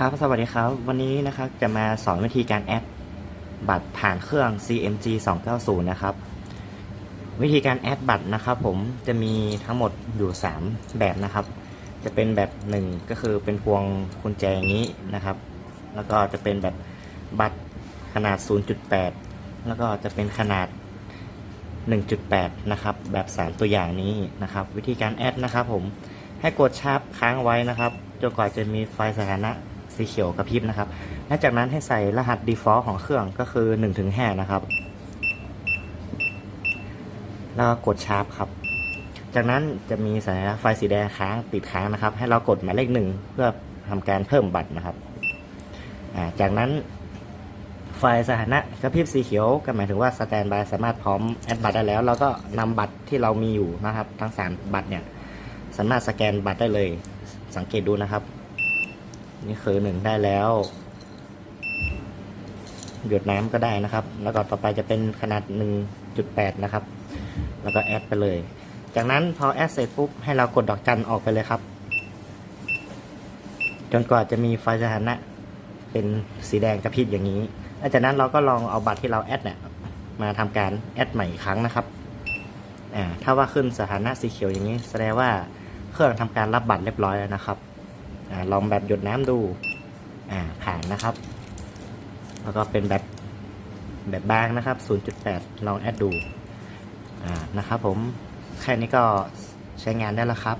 ครับ สวัสดีครับ วันนี้นะครับจะมาสอนวิธีการแอดบัตรผ่านเครื่อง CMG 290 นะครับ วิธีการแอดบัตรนะครับผมจะมีทั้งหมดอยู่ 3 แบบนะครับ จะเป็นแบบหนึ่งก็คือเป็นพวงกุญแจอย่างนี้นะครับ แล้วก็จะเป็นแบบบัตรขนาด 0.8 แล้วก็จะเป็นขนาด 1.8 นะครับ แบบ 3 ตัวอย่างนี้นะครับ วิธีการแอดนะครับผมให้กดชาร์ปค้างไว้นะครับจนกว่าจะมีไฟสถานะ สีเขียวกระพริบนะครับและจากนั้นให้ใส่รหัส default ของเครื่องก็คือ1-5นะครับ แล้วกกดชาร์ปครับ จากนั้นจะมีสัญลักษณ์ไฟสีแดงค้างติดค้างนะครับ ให้เรากดหมายเลขหนึ่งเพื่อทำการเพิ่มบัตรนะครับาจากนั้นไฟสถานะกระพริบสีเขียวก็หมายถึงว่าสแตนบายสามารถพร้อมแอดบัตรได้แล้ว เราก็นำบัตรที่เรามีอยู่นะครับ ทั้งสามบัตรเนี่ยสามารถสแกนบัตรได้เลยสังเกตดูนะครับ นี่คือหนึ่งได้แล้ว หยดน้ำก็ได้นะครับ แล้วก็ต่อไปจะเป็นขนาด 1.8 นะครับ แล้วก็แอดไปเลย จากนั้นพอแอดเสร็จปุ๊บให้เรากดดอกจันออกไปเลยครับ จนกว่าจะมีไฟสถานะ เป็นสีแดงกระพริบอย่างนี้หลังจากนั้นเราก็ลองเอาบัตรที่เราแอดเนี่ยมาทำการแอดใหม่อีกครั้งนะครับอ่าถ้าว่าขึ้นสถานะสีเขียวอย่างนี้ แสดงว่าเครื่องทำการรับบัตรเรียบร้อยแล้วนะครับ อลองแบบหยดน้ำดูอ่าผ่านนะครับ แล้วก็เป็นแบบแบบบางนะครับ 0.8 ลองแอดดูอ่านะครับผมแค่นี้ก็ใช้งานได้แล้วครับ